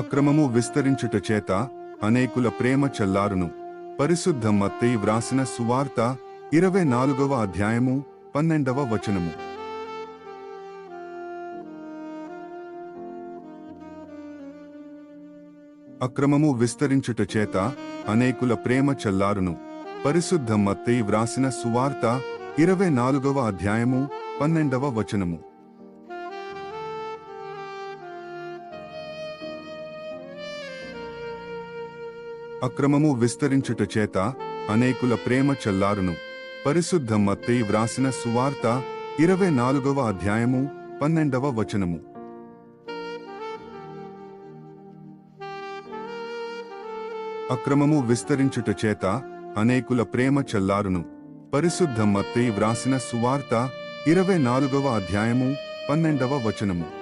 అక్రమము విస్తరించుట చేత అనేకుల ప్రేమ చల్లారును. పరిశుద్ధ మత్తయి వ్రాసిన సువార్త ఇరవై నాలుగవ అధ్యాయము పన్నెండవ వచనము. అక్రమము విస్తరించుట చేత అనేకుల ప్రేమ చల్లారును. పరిశుద్ధ మత్తయి వ్రాసిన సువార్త ఇరవై నాలుగవ అధ్యాయము పన్నెండవ వచనము. అక్రమము విస్తరించుట చేత అనేకుల ప్రేమ చల్లారును. పరిశుద్ధ మత్తయి వ్రాసిన సువార్త ఇరవై నాలుగవ అధ్యాయము పన్నెండవ వచనము. అక్రమము విస్తరించుట చేత అనేకుల ప్రేమ చల్లారును. పరిశుద్ధ మత్తయి వ్రాసిన సువార్త ఇరవై నాలుగవ అధ్యాయము పన్నెండవ వచనము.